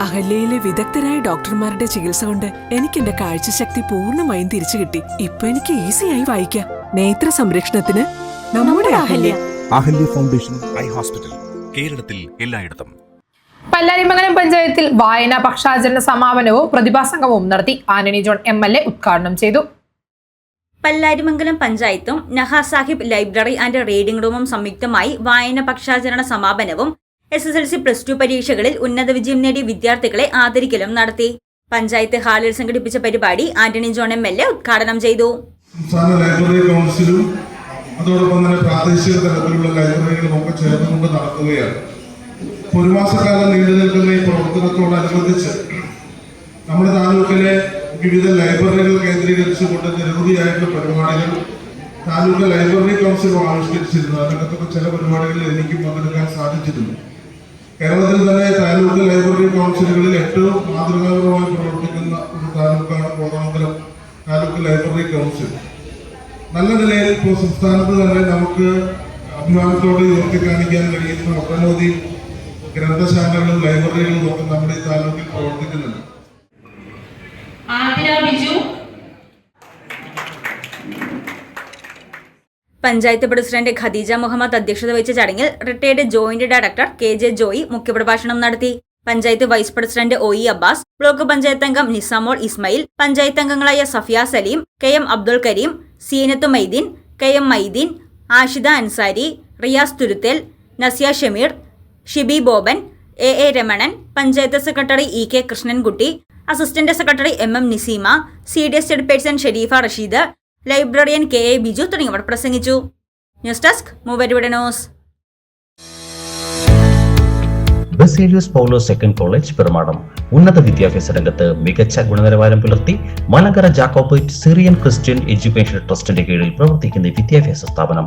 അഹല്യയിലെ വിദഗ്ധരായ ഡോക്ടർമാരുടെ ചികിത്സ കൊണ്ട് എനിക്ക് എന്റെ കാഴ്ചശക്തി പൂർണമായും തിരിച്ചു കിട്ടി. ഇപ്പൊ എനിക്ക് ഈസിയായി വായിക്കാം. നേത്ര സംരക്ഷണത്തിന് നമ്മുടെ Ahalya. Ahalya. Foundation eye hospital കേരളത്തിൽ എല്ലായിടത്തും. പല്ലാരിമംഗലം പഞ്ചായത്തിൽ വായനാ പക്ഷാചരണ സമാപനവും പ്രതിഭാസംഗമവും നടത്തി Antony John M L A ഉദ്ഘാടനം ചെയ്തു. പല്ലാരിമംഗലം പഞ്ചായത്തും Naha Sahib library and reading റൂമും സംയുക്തമായി വായന പക്ഷാചരണ സമാപനവും S S L C plus two പരീക്ഷകളിൽ ഉന്നത വിജയം നേടിയ വിദ്യാർത്ഥികളെ ആദരിക്കലും നടത്തി. പഞ്ചായത്ത് ഹാളിൽ സംഘടിപ്പിച്ച പരിപാടി Antony John M L A ഉദ്ഘാടനം ചെയ്തു. സംസ്ഥാന കൗൺസിലും അതോടൊപ്പം തന്നെ പ്രാദേശിക തലത്തിലുള്ള ലൈബ്രറികളും ഒക്കെ ചേർന്നുകൊണ്ട് നടത്തുകയാണ് ഒരു മാസക്കാലം നീണ്ടു നിൽക്കുന്ന ഈ പ്രവർത്തനത്തോടനുബന്ധിച്ച് നമ്മുടെ താലൂക്കിലെ വിവിധ ലൈബ്രറികൾ കേന്ദ്രീകരിച്ചുകൊണ്ട് നിരവധിയായിട്ടുള്ള പരിപാടികൾ താലൂക്ക് ലൈബ്രറി കൗൺസിൽ ആവിഷ്കരിച്ചിരുന്നു. അതിനകത്തൊക്കെ ചില പരിപാടികളിൽ എനിക്കും പങ്കെടുക്കാൻ സാധിച്ചിരുന്നു കേരളത്തിൽ തന്നെ താലൂക്ക് ലൈബ്രറി കൗൺസിലുകളിൽ ഏറ്റവും മാതൃകാപരമായി പ്രവർത്തിക്കുന്ന ഒരു താലൂക്കാണ് കോതമംഗലം താലൂക്ക് ലൈബ്രറി കൗൺസിൽ. നല്ല നിലയിൽ ഇപ്പോൾ സംസ്ഥാനത്ത് തന്നെ നമുക്ക് അഭിമാനത്തോടെ ഉയർത്തി കാണിക്കാൻ കഴിയുന്ന ഒട്ടനവധി ഗ്രന്ഥശാലകളും ലൈബ്രറികളും ഒക്കെ നമ്മുടെ ഈ താലൂക്കിൽ പ്രവർത്തിക്കുന്നുണ്ട് ആതിര ബിജു പഞ്ചായത്ത് പ്രസിഡന്റ് ഖദീജ മുഹമ്മദ് അധ്യക്ഷത വഹിച്ച ചടങ്ങിൽ retired joint director K J Joy മുഖ്യപ്രഭാഷണം നടത്തി. Panchayat vice president O E Abbas block panchayat അംഗം നിസാമോൾ ഇസ്മയിൽ പഞ്ചായത്ത് അംഗങ്ങളായ Safiya Saleem K M Abdul Kareem Seenath Maideen K M Maideen Ashida Ansari Riyas Thuruthel Nasiya Shameer Shibi Boban A A Ramanan panchayat secretary E K Krishnankutty assistant secretary M M Niseema C D S chairperson Sherifa Rasheed librarian K A Biju തുടങ്ങിയവർ പ്രസംഗിച്ചു. News desk മൂവരുടെ Baselios second college Perumadam. ഉന്നത വിദ്യാഭ്യാസ രംഗത്ത് മികച്ച ഗുണനിലവാരം പുലർത്തി Malankara Jacobite Syrian Christian education ട്രസ്റ്റിന്റെ കീഴിൽ പ്രവർത്തിക്കുന്ന വിദ്യാഭ്യാസ സ്ഥാപനം.